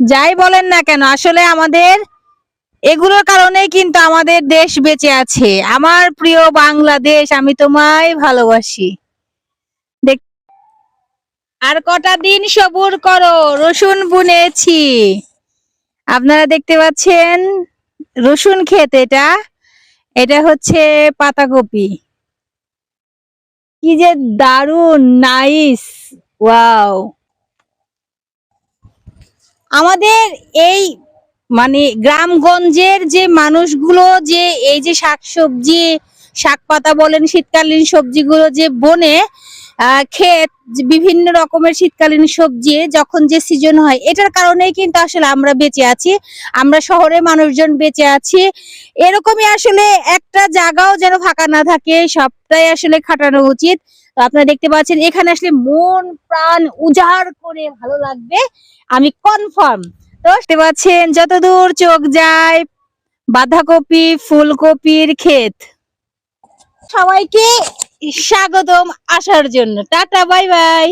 যাই বলেন না কেন, আসলে আমাদের এগুলোর কারণেই কিন্তু আমাদের দেশ বেঁচে আছে। আমার প্রিয় বাংলাদেশ, আমি তোমায় ভালোবাসি। আর কটা দিন সবুর করো, রসুন বুনেছি। আপনারা দেখতে পাচ্ছেন রসুন ক্ষেত এটা। এটা হচ্ছে পাতাকপি। কি যে দারুণ নাইস, ওয়াও। আমাদের এই মানে গ্রামগঞ্জের যে মানুষগুলো যে এই যে শাকসবজি শাক পাতা বলেন, শীতকালীন সবজিগুলো যে বনে ক্ষেত বিভিন্ন রকমের শীতকালীন সবজি যখন যে সিজন হয়, এটার কারণেই কিন্তু আসলে আমরা বেঁচে আছি। আমরা শহরে মানুষজন বেঁচে আছি। এরকমই আসলে একটা জায়গাও যেন ফাঁকা না থাকে, সবটাই আসলে খাটানো উচিত। আপনারা দেখতে পাচ্ছেন, এখানে আসলে মন, প্রাণ উজাড় করে ভালো লাগবে, আমি কনফার্ম তো দেখতে পাচ্ছেন, যতদূর চোখ যায়, বাঁধাকপি, ফুলকপির ক্ষেত। সবাইকে স্বাগতম আসার জন্য। Tata, bye bye.